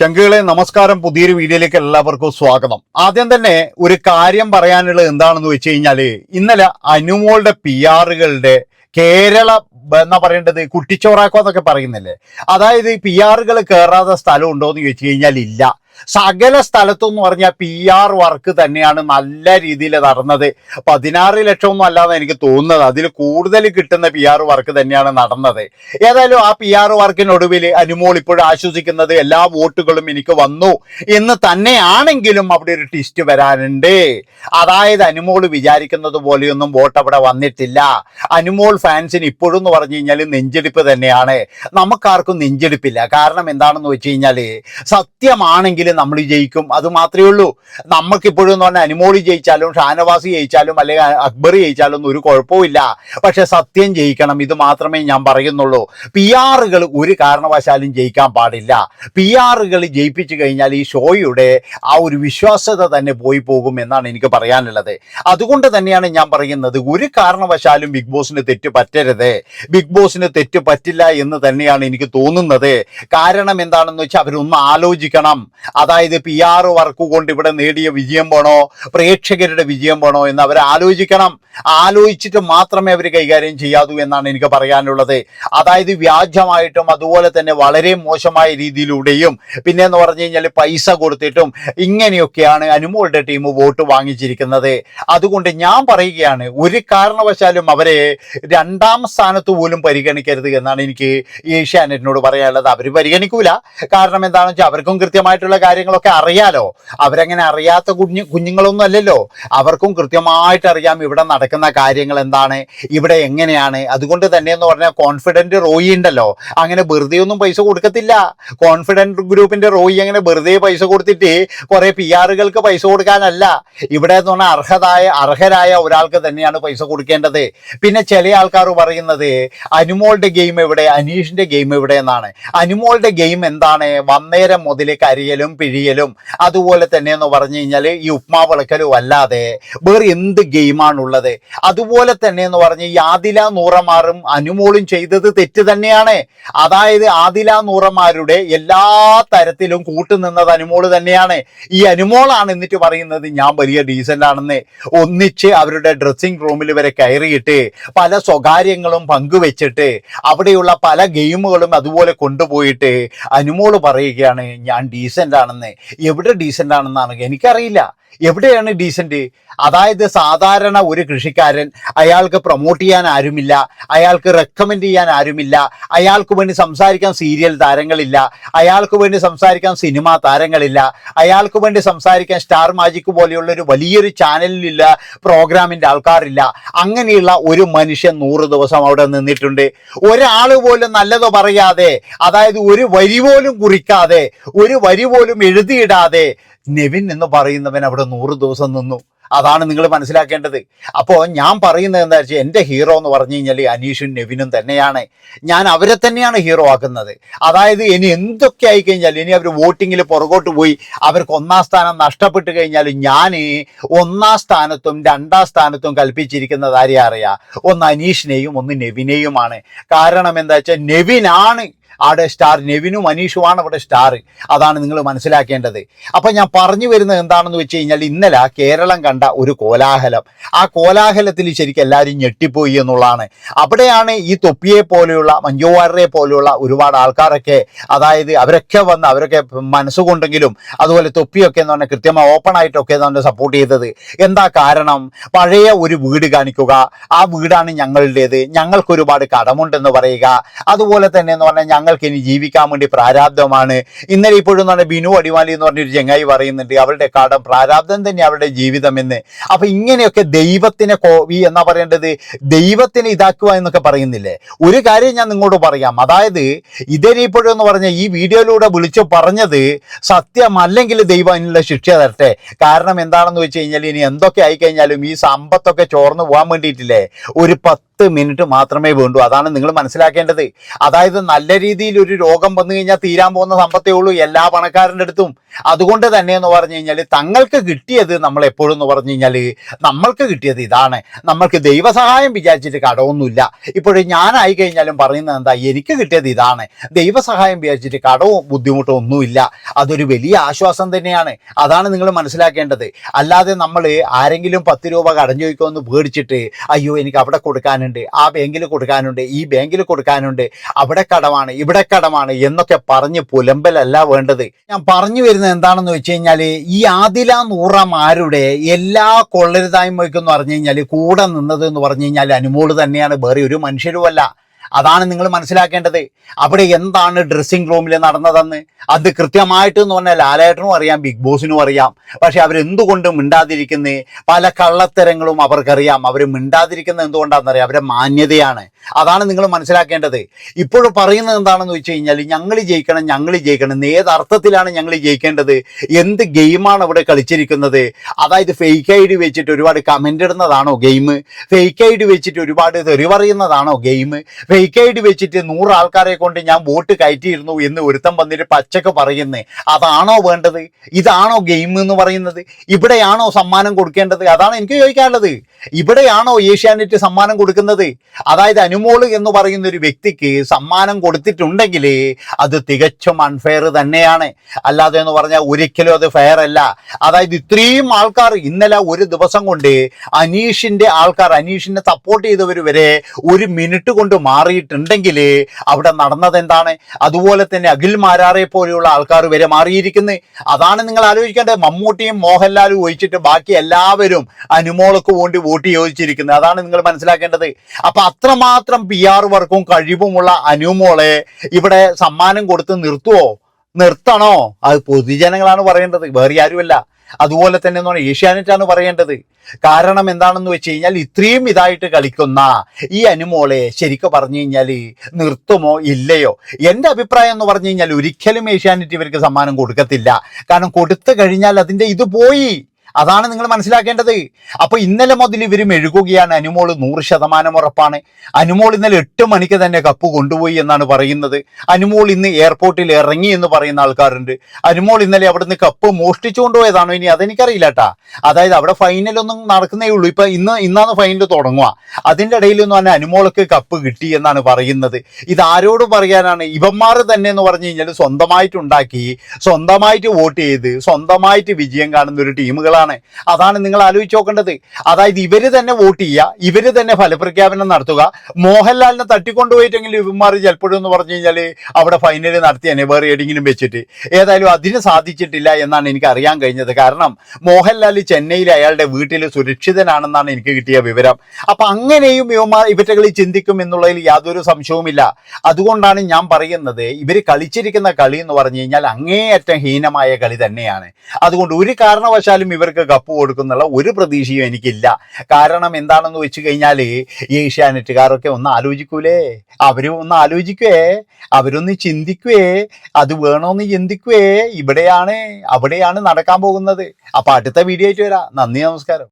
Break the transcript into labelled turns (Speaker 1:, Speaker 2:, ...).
Speaker 1: ചങ്കുകളെ നമസ്കാരം പുതിയൊരു വീഡിയോയിലേക്ക് എല്ലാവർക്കും സ്വാഗതം. ആദ്യം തന്നെ ഒരു കാര്യം പറയാനുള്ളത് എന്താണെന്ന് വെച്ച് കഴിഞ്ഞാൽ ഇന്നലെ അനുമോളുടെ പി ആറുകളുടെ കേരള എന്നാ പറയേണ്ടത്? കുട്ടിച്ചോറാക്കോ എന്നൊക്കെ പറയുന്നില്ലേ? അതായത് പി ആറുകൾ കയറാത്ത സ്ഥലം ഉണ്ടോ എന്ന് ചോദിച്ചു കഴിഞ്ഞാൽ ഇല്ല സകല സ്ഥലത്തെന്ന് പറഞ്ഞാൽ പി ആർ വർക്ക് തന്നെയാണ് നല്ല രീതിയിൽ നടന്നത്. പതിനാറ് ലക്ഷം ഒന്നും അല്ലാതെ എനിക്ക് തോന്നുന്നത്. അതിൽ കൂടുതൽ കിട്ടുന്ന പി ആർ വർക്ക് തന്നെയാണ് നടന്നത്. ഏതായാലും ആ പി ആർ വർക്കിനൊടുവിൽ അനുമോൾ ഇപ്പോഴും ആശ്വസിക്കുന്നത് എല്ലാ വോട്ടുകളും എനിക്ക് വന്നു. എന്ന് തന്നെയാണെങ്കിലും അവിടെ ഒരു ട്വിസ്റ്റ് വരാനുണ്ട്. അതായത് അനുമോൾ വിചാരിക്കുന്നത് പോലെയൊന്നും വോട്ട് അവിടെ വന്നിട്ടില്ല. അനുമോൾ ഫാൻസിന് ഇപ്പോഴും എന്ന് പറഞ്ഞു കഴിഞ്ഞാൽ നെഞ്ചെടുപ്പ് തന്നെയാണ്. നമുക്കാർക്കും നെഞ്ചെടുപ്പില്ല. കാരണം എന്താണെന്ന് വെച്ച് കഴിഞ്ഞാൽ സത്യമാണെങ്കിൽ നമ്മൾ ജയിക്കും. അത് മാത്രമേ ഉള്ളൂ. നമുക്കിപ്പോഴും എന്ന് പറഞ്ഞാൽ അനുമോളി ജയിച്ചാലും ഷാനവാസി ജയിച്ചാലും അല്ലെങ്കിൽ അക്ബർ ജയിച്ചാലും ഒന്നും ഒരു കുഴപ്പമില്ല പക്ഷെ സത്യം ജയിക്കണം. ഇത് മാത്രമേ ഞാൻ പറയുന്നുള്ളൂ. പി ആറുകൾ ഒരു കാരണവശാലും ജയിക്കാൻ പാടില്ല. പി ആറുകൾ ജയിപ്പിച്ചു കഴിഞ്ഞാൽ ഈ ഷോയുടെ ആ ഒരു വിശ്വാസ്യത തന്നെ പോയി പോകും എന്നാണ് എനിക്ക് പറയാനുള്ളത്. അതുകൊണ്ട് തന്നെയാണ് ഞാൻ പറയുന്നത് ഒരു കാരണവശാലും ബിഗ് ബോസിന് തെറ്റ് പറ്റരുത്. ബിഗ് ബോസിന് തെറ്റ് പറ്റില്ല എന്ന് തന്നെയാണ് എനിക്ക് തോന്നുന്നത്. കാരണം എന്താണെന്ന് വെച്ചാൽ അവരൊന്ന് ആലോചിക്കണം. അതായത് പി ആർ വർക്ക് കൊണ്ട് ഇവിടെ നേടിയ വിജയം വേണോ? പ്രേക്ഷകരുടെ വിജയം വേണോ എന്ന് അവർ ആലോചിക്കണം. ആലോചിച്ചിട്ട് മാത്രമേ അവർ കൈകാര്യം ചെയ്യാവൂ എന്നാണ് എനിക്ക് പറയാനുള്ളത്. അതായത് വ്യാജമായിട്ടും അതുപോലെ തന്നെ വളരെ മോശമായ രീതിയിലൂടെയും പിന്നെ എന്ന് പറഞ്ഞു കഴിഞ്ഞാൽ പൈസ കൊടുത്തിട്ടും ഇങ്ങനെയൊക്കെയാണ് അനുമോളുടെ ടീം വോട്ട് വാങ്ങിച്ചിരിക്കുന്നത്. അതുകൊണ്ട് ഞാൻ പറയുകയാണ് ഒരു കാരണവശാലും അവരെ രണ്ടാം സ്ഥാനത്ത് പോലും പരിഗണിക്കരുത് എന്നാണ് എനിക്ക് ഏഷ്യാനെറ്റിനോട് പറയാനുള്ളത്. അവർ പരിഗണിക്കൂല. കാരണം എന്താണെന്ന് വെച്ചാൽ അവർക്കും കൃത്യമായിട്ടുള്ള കാര്യങ്ങളൊക്കെ അറിയാലോ? അവരങ്ങനെ അറിയാത്ത കുഞ്ഞു കുഞ്ഞുങ്ങളൊന്നും അല്ലല്ലോ. അവർക്കും കൃത്യമായിട്ട് അറിയാം ഇവിടെ നടക്കുന്ന കാര്യങ്ങൾ എന്താണ് ഇവിടെ എങ്ങനെയാണ്. അതുകൊണ്ട് തന്നെ എന്ന് പറഞ്ഞാൽ കോൺഫിഡന്റ് റോയി ഉണ്ടല്ലോ. അങ്ങനെ വെറുതെ ഒന്നും പൈസ കൊടുക്കത്തില്ല. കോൺഫിഡന്റ് ഗ്രൂപ്പിന്റെ റോയി അങ്ങനെ വെറുതെ പൈസ കൊടുത്തിട്ട് കുറേ പി ആറുകൾക്ക് പൈസ കൊടുക്കാനല്ല. ഇവിടെ എന്ന് പറഞ്ഞാൽ അർഹതായ അർഹരായ ഒരാൾക്ക് തന്നെയാണ് പൈസ കൊടുക്കേണ്ടത്. പിന്നെ ചില ആൾക്കാർ പറയുന്നത് അനുമോളുടെ ഗെയിം എവിടെ? അനീഷിന്റെ ഗെയിം എവിടെ എന്നാണ്. അനുമോളുടെ ഗെയിം എന്താണ്? വന്നേരം മുതൽ കരിയലും പിഴിയലും. അതുപോലെ തന്നെ എന്ന് പറഞ്ഞു കഴിഞ്ഞാൽ ഈ ഉപ്മാ വിളക്കലും അല്ലാതെ വേറെ എന്ത് ഗെയിമാണുള്ളത്? അതുപോലെ തന്നെ എന്ന് പറഞ്ഞ് ഈ ആദില നൂറമാറും അനുമോളും ചെയ്തത് തെറ്റ് തന്നെയാണ്. അതായത് ആദില നൂറമാരുടെ എല്ലാ തരത്തിലും കൂട്ടുനിന്നത് അനുമോൾ തന്നെയാണ്. ഈ അനുമോളാണ് എന്നിട്ട് പറയുന്നത് ഞാൻ വലിയ ഡീസന്റ് ആണെന്ന്. ഒന്നിച്ച് അവരുടെ ഡ്രസ്സിംഗ് റൂമിൽ വരെ കയറിയിട്ട് പല സ്വകാര്യങ്ങളും പങ്കുവെച്ചിട്ട് അവിടെയുള്ള പല ഗെയിമുകളും അതുപോലെ കൊണ്ടുപോയിട്ട് അനുമോൾ പറയുകയാണ് ഞാൻ ഡീസന്റ് ആണെന്ന്. എവിടെ ഡീസന്റ് ആണെന്നാണ് എനിക്കറിയില്ല എവിടെയാണ് ഡീസന്റ് അതായത് സാധാരണ ഒരു കൃഷിക്കാരൻ അയാൾക്ക് പ്രൊമോട്ട് ചെയ്യാൻ ആരുമില്ല അയാൾക്ക് റെക്കമെൻഡ് ചെയ്യാൻ ആരുമില്ല അയാൾക്ക് വേണ്ടി സംസാരിക്കാൻ സീരിയൽ താരങ്ങളില്ല അയാൾക്ക് വേണ്ടി സംസാരിക്കാൻ സിനിമാ താരങ്ങളില്ല അയാൾക്ക് വേണ്ടി സംസാരിക്കാൻ സ്റ്റാർ മാജിക് പോലെയുള്ള ഒരു വലിയൊരു ചാനലിലില്ല പ്രോഗ്രാമിന്റെ ആൾക്കാരില്ല. അങ്ങനെയുള്ള ഒരു മനുഷ്യൻ നൂറ് ദിവസം അവിടെ നിന്നിട്ടുണ്ട്. ഒരാൾ പോലും നല്ലത് പറയാതെ അതായത് ഒരു വരി പോലും കുറിക്കാതെ ഒരു വരി പോലും എഴുതിയിടാതെ നെവിൻ എന്ന് പറയുന്നവൻ അവിടെ നൂറ് ദിവസം നിന്നു. അതാണ് നിങ്ങൾ മനസ്സിലാക്കേണ്ടത്. അപ്പോൾ ഞാൻ പറയുന്നത് എന്താ വെച്ചാൽ എന്റെ ഹീറോ എന്ന് പറഞ്ഞു കഴിഞ്ഞാൽ അനീഷും നെവിനും തന്നെയാണ്. ഞാൻ അവരെ തന്നെയാണ് ഹീറോ ആക്കുന്നത്. അതായത് ഇനി എന്തൊക്കെ ആയി കഴിഞ്ഞാൽ ഇനി അവർ വോട്ടിങ്ങിൽ പുറകോട്ട് പോയി അവർക്ക് ഒന്നാം സ്ഥാനം നഷ്ടപ്പെട്ട് കഴിഞ്ഞാൽ ഞാൻ ഒന്നാം സ്ഥാനത്തും രണ്ടാം സ്ഥാനത്തും കൽപ്പിച്ചിരിക്കുന്നത് ആരെയാ അറിയാം? ഒന്ന് അനീഷിനെയും ഒന്ന് നെവിനെയുമാണ്. കാരണം എന്താ വെച്ചാൽ നെവിനാണ് അവിടെ സ്റ്റാർ നെവിനും അനീഷുമാണ് അവിടെ സ്റ്റാർ അതാണ് നിങ്ങൾ മനസ്സിലാക്കേണ്ടത്. അപ്പം ഞാൻ പറഞ്ഞു വരുന്നത് എന്താണെന്ന് വെച്ച് കഴിഞ്ഞാൽ ഇന്നലെ കേരളം കണ്ട ഒരു കോലാഹലം. ആ കോലാഹലത്തിൽ ശരിക്കും എല്ലാവരും ഞെട്ടിപ്പോയി എന്നുള്ളതാണ്. അവിടെയാണ് ഈ തൊപ്പിയെ പോലെയുള്ള മഞ്ജുവാരരെ പോലെയുള്ള ഒരുപാട് ആൾക്കാരൊക്കെ അതായത് അവരൊക്കെ വന്ന് അവരൊക്കെ മനസ്സുകൊണ്ടെങ്കിലും അതുപോലെ തൊപ്പിയൊക്കെ എന്ന് പറഞ്ഞാൽ കൃത്യമായി ഓപ്പൺ ആയിട്ടൊക്കെ എന്ന് പറഞ്ഞാൽ സപ്പോർട്ട് ചെയ്തത്. എന്താ കാരണം? പഴയ ഒരു വീട് കാണിക്കുക. ആ വീടാണ് ഞങ്ങളുടേത്. ഞങ്ങൾക്ക് ഒരുപാട് കടമുണ്ടെന്ന് പറയുക. അതുപോലെ തന്നെ എന്ന് പറഞ്ഞാൽ ഞങ്ങൾക്ക് ഇനി ജീവിക്കാൻ വേണ്ടി പ്രാരാബ്ധമാണ് ഇന്നലെ ഇപ്പോഴും എന്ന് പറഞ്ഞാൽ ബിനു അടിമാലി എന്ന് പറഞ്ഞൊരു ചെങ്ങായി പറയുന്നുണ്ട് അവരുടെ കടം പ്രാരാബ്ധം തന്നെ അവരുടെ ജീവിതം എന്ന് അപ്പൊ ഇങ്ങനെയൊക്കെ ദൈവത്തിനെ കോവി എന്നാ പറയേണ്ടത്? ദൈവത്തിനെ ഇതാക്കുക എന്നൊക്കെ പറയുന്നില്ലേ? ഒരു കാര്യം ഞാൻ നിങ്ങളോട് പറയാം. അതായത് ഇതരിപ്പോഴും എന്ന് പറഞ്ഞ ഈ വീഡിയോയിലൂടെ വിളിച്ചു പറഞ്ഞത് സത്യമല്ലെങ്കിൽ ദൈവം അതിനുള്ള ശിക്ഷ തരട്ടെ. കാരണം എന്താണെന്ന് വെച്ച് കഴിഞ്ഞാൽ ഇനി എന്തൊക്കെ ആയിക്കഴിഞ്ഞാലും ഈ സമ്പത്തൊക്കെ ചോർന്നു പോകാൻ വേണ്ടിയിട്ടില്ലേ? ഒരു പത്ത് പത്ത് മിനിറ്റ് മാത്രമേ വേണ്ടൂ. അതാണ് നിങ്ങൾ മനസ്സിലാക്കേണ്ടത്. അതായത് നല്ല രീതിയിൽ ഒരു രോഗം വന്നു കഴിഞ്ഞാൽ തീരാൻ പോകുന്ന സമ്പത്തേ ഉള്ളൂ. എല്ലാ പണക്കാരന്റെ അടുത്തും അതുകൊണ്ട് തന്നെ എന്ന് പറഞ്ഞു കഴിഞ്ഞാൽ തങ്ങൾക്ക് കിട്ടിയത് നമ്മൾ എപ്പോഴും എന്ന് പറഞ്ഞു കഴിഞ്ഞാൽ നമ്മൾക്ക് കിട്ടിയത് ഇതാണ്. നമ്മൾക്ക് ദൈവസഹായം വിചാരിച്ചിട്ട് കടമൊന്നുമില്ല. ഇപ്പോഴും ഞാനായി കഴിഞ്ഞാലും പറയുന്നത് എന്താ? എനിക്ക് കിട്ടിയത് ഇതാണ്. ദൈവസഹായം വിചാരിച്ചിട്ട് കടവും ബുദ്ധിമുട്ടോ ഒന്നുമില്ല. അതൊരു വലിയ ആശ്വാസം തന്നെയാണ്. അതാണ് നിങ്ങൾ മനസ്സിലാക്കേണ്ടത്. അല്ലാതെ നമ്മൾ ആരെങ്കിലും പത്ത് രൂപ കടഞ്ഞു ചോദിക്കുമെന്ന് പേടിച്ചിട്ട് അയ്യോ എനിക്ക് അവിടെ കൊടുക്കാനുണ്ട് ആ ബാങ്കിൽ കൊടുക്കാനുണ്ട് ഈ ബാങ്കിൽ കൊടുക്കാനുണ്ട് അവിടെ കടമാണ് ഇവിടെ കടമാണ് എന്നൊക്കെ പറഞ്ഞ് പുലമ്പലല്ല വേണ്ടത്. ഞാൻ പറഞ്ഞു വരുന്നത് എന്താണെന്ന് വെച്ച് കഴിഞ്ഞാൽ ഈ ആദില നൂറമാരുടെ എല്ലാ കൊള്ളരുതായ്മയ്ക്കും എന്ന് പറഞ്ഞു കഴിഞ്ഞാൽ കൂടെ നിന്നത് എന്ന് പറഞ്ഞു കഴിഞ്ഞാൽ അനുമോൾ തന്നെയാണ്. വേറെ ഒരു മനുഷ്യരുമല്ല. അതാണ് നിങ്ങൾ മനസ്സിലാക്കേണ്ടത്. അവിടെ എന്താണ് ഡ്രസ്സിംഗ് റൂമിൽ നടന്നതെന്ന്. അത് കൃത്യമായിട്ട് എന്ന് പറഞ്ഞാൽ ലാലേട്ടനും അറിയാം ബിഗ് ബോസിനും അറിയാം. പക്ഷെ അവരെന്തുകൊണ്ടും മിണ്ടാതിരിക്കുന്നേ? പല കള്ളത്തരങ്ങളും അവർക്കറിയാം. അവർ മിണ്ടാതിരിക്കുന്നത് എന്തുകൊണ്ടാണെന്നറിയാം? അവരുടെ മാന്യതയാണ്. അതാണ് നിങ്ങൾ മനസ്സിലാക്കേണ്ടത്. ഇപ്പോൾ പറയുന്നത് എന്താണെന്ന് വെച്ച് കഴിഞ്ഞാൽ ഞങ്ങൾ ജയിക്കണം ഞങ്ങൾ ജയിക്കണം. ഏത് അർത്ഥത്തിലാണ് ഞങ്ങൾ ജയിക്കേണ്ടത്? എന്ത് ഗെയിമാണ് അവിടെ കളിച്ചിരിക്കുന്നത്? അതായത് ഫേക്ക് ഐ ഡി വെച്ചിട്ട് ഒരുപാട് കമന്റ് ഇടുന്നതാണോ ഗെയിം? ഫേക്ക് ഐ ഡി വെച്ചിട്ട് ഒരുപാട് തെറി പറയുന്നതാണോ ഗെയിം? ഫേക്ക് ഐ ഡി വെച്ചിട്ട് നൂറ് ആൾക്കാരെ കൊണ്ട് ഞാൻ വോട്ട് കയറ്റിയിരുന്നു എന്ന് ഒരുത്തം വന്നിട്ട് പച്ചക്ക് പറയുന്നേ. അതാണോ വേണ്ടത്? ഇതാണോ ഗെയിം എന്ന് പറയുന്നത്? ഇവിടെയാണോ സമ്മാനം കൊടുക്കേണ്ടത്? അതാണ് എനിക്ക് ചോദിക്കാനുള്ളത്. ഇവിടെയാണോ ഏഷ്യാനെറ്റ് സമ്മാനം കൊടുക്കുന്നത്? അതായത് അനുമോൾ എന്ന് പറയുന്ന ഒരു വ്യക്തിക്ക് സമ്മാനം കൊടുത്തിട്ടുണ്ടെങ്കിൽ അത് തികച്ചും അൺഫെയർ തന്നെയാണ്. അല്ലാതെ എന്ന് പറഞ്ഞാൽ ഒരിക്കലും അത് ഫെയർ അല്ല. അതായത് ഇത്രയും ആൾക്കാർ ഇന്നലെ ഒരു ദിവസം കൊണ്ട് അനീഷിന്റെ ആൾക്കാർ അനീഷിനെ സപ്പോർട്ട് ചെയ്തവർ വരെ ഒരു മിനിറ്റ് കൊണ്ട് മാറിയിട്ടുണ്ടെങ്കിൽ അവിടെ നടന്നത് എന്താണ്? അതുപോലെ തന്നെ അഖിൽ മാരാറെ പോലെയുള്ള ആൾക്കാർ വരെ മാറിയിരിക്കുന്നത് അതാണ് നിങ്ങൾ ആലോചിക്കേണ്ടത്. മമ്മൂട്ടിയും മോഹൻലാലും ഒഴിച്ചിട്ട് ബാക്കി എല്ലാവരും അനുമോളക്ക് വേണ്ടി വോട്ട് ചോദിച്ചിരിക്കുന്നത്. അതാണ് നിങ്ങൾ മനസ്സിലാക്കേണ്ടത്. അപ്പൊ അത്രമാത്രം പി ആർ വർക്കും കഴിവുമുള്ള അനുമോളെ ഇവിടെ സമ്മാനം കൊടുത്ത് നിർത്തുവോ? നിർത്തണോ? അത് പൊതുജനങ്ങളാണ് പറയേണ്ടത്. വേറെ ആരുമല്ല. അതുപോലെ തന്നെ എന്ന് പറഞ്ഞാൽ ഏഷ്യാനെറ്റാണ് പറയേണ്ടത്. കാരണം എന്താണെന്ന് വെച്ച് കഴിഞ്ഞാൽ ഇത്രയും ഇതായിട്ട് കളിക്കുന്ന ഈ അനുമോളെ ശരിക്കും പറഞ്ഞു കഴിഞ്ഞാൽ നിർത്തുമോ ഇല്ലയോ? എന്റെ അഭിപ്രായം എന്ന് പറഞ്ഞു കഴിഞ്ഞാൽ ഒരിക്കലും ഏഷ്യാനെറ്റ് ഇവർക്ക് സമ്മാനം കൊടുക്കത്തില്ല. കാരണം കൊടുത്തു കഴിഞ്ഞാൽ അതിന്റെ ഇത് പോയി. അതാണ് നിങ്ങൾ മനസ്സിലാക്കേണ്ടത്. അപ്പൊ ഇന്നലെ മുതൽ ഇവർ മെഴുകുകയാണ് അനുമോൾ നൂറ് ശതമാനം ഉറപ്പാണ്. അനുമോൾ ഇന്നലെ എട്ട് മണിക്ക് തന്നെ കപ്പ് കൊണ്ടുപോയി എന്നാണ് പറയുന്നത്. അനുമോൾ ഇന്ന് എയർപോർട്ടിൽ ഇറങ്ങി എന്ന് പറയുന്ന ആൾക്കാരുണ്ട്. അനുമോൾ ഇന്നലെ അവിടുന്ന് കപ്പ് മോഷ്ടിച്ചു കൊണ്ടുപോയതാണോ ഇനി അതെനിക്കറിയില്ല കേട്ടാ അതായത് അവിടെ ഫൈനലൊന്നും നടക്കുന്നേ ഉള്ളൂ. ഇപ്പൊ ഇന്ന് ഇന്നാണ് ഫൈനൽ തുടങ്ങുക. അതിന്റെ ഇടയിലൊന്നും തന്നെ അനുമോൾക്ക് കപ്പ് കിട്ടി എന്നാണ് പറയുന്നത്. ഇത് ആരോട് പറയാനാണ്? ഇവന്മാർ തന്നെ എന്ന് പറഞ്ഞു കഴിഞ്ഞാൽ സ്വന്തമായിട്ട് ഉണ്ടാക്കി സ്വന്തമായിട്ട് വോട്ട് ചെയ്ത് സ്വന്തമായിട്ട് വിജയം കാണുന്ന ഒരു ടീമുകളാണ് അതാണ് നിങ്ങൾ ആലോചിച്ച് നോക്കേണ്ടത്. അതായത് ഇവർ തന്നെ വോട്ട് ചെയ്യുക ഇവർ തന്നെ ഫലപ്രഖ്യാപനം നടത്തുക. മോഹൻലാലിനെ തട്ടിക്കൊണ്ടുപോയിട്ടെങ്കിൽ ഇവന്മാർ ചിലപ്പോഴും എന്ന് പറഞ്ഞു കഴിഞ്ഞാൽ അവിടെ ഫൈനൽ നടത്തിയാണ് വേറെ എവിടെയെങ്കിലും വെച്ചിട്ട്. ഏതായാലും അതിന് സാധിച്ചിട്ടില്ല എന്നാണ് എനിക്ക് അറിയാൻ കഴിഞ്ഞത്. കാരണം മോഹൻലാൽ ചെന്നൈയിൽ അയാളുടെ വീട്ടിൽ സുരക്ഷിതനാണെന്നാണ് എനിക്ക് കിട്ടിയ വിവരം. അപ്പൊ അങ്ങനെയും ഇവന്മാർ ഇവറ്റകളിൽ ചിന്തിക്കും എന്നുള്ളതിൽ യാതൊരു സംശയവുമില്ല. അതുകൊണ്ടാണ് ഞാൻ പറയുന്നത് ഇവർ കളിച്ചിരിക്കുന്ന കളി എന്ന് പറഞ്ഞു കഴിഞ്ഞാൽ അങ്ങേയറ്റം ഹീനമായ കളി തന്നെയാണ്. അതുകൊണ്ട് ഒരു കാരണവശാലും ഇവർക്ക് കപ്പ് കൊടുക്കുന്നുള്ള ഒരു പ്രതീക്ഷയും എനിക്കില്ല. കാരണം എന്താണെന്ന് വെച്ച് കഴിഞ്ഞാൽ ഏഷ്യാനെറ്റുകാരൊക്കെ ഒന്ന് ആലോചിക്കൂലേ? അവരും ഒന്ന് ആലോചിക്കുവേ. അവരൊന്ന് ചിന്തിക്കുവേ. അത് വേണോന്ന് ചിന്തിക്കുവേ. ഇവിടെയാണ് അവിടെയാണ് നടക്കാൻ പോകുന്നത്. അപ്പൊ അടുത്ത വീഡിയോ ആയിട്ട് വരാം. നന്ദി നമസ്കാരം.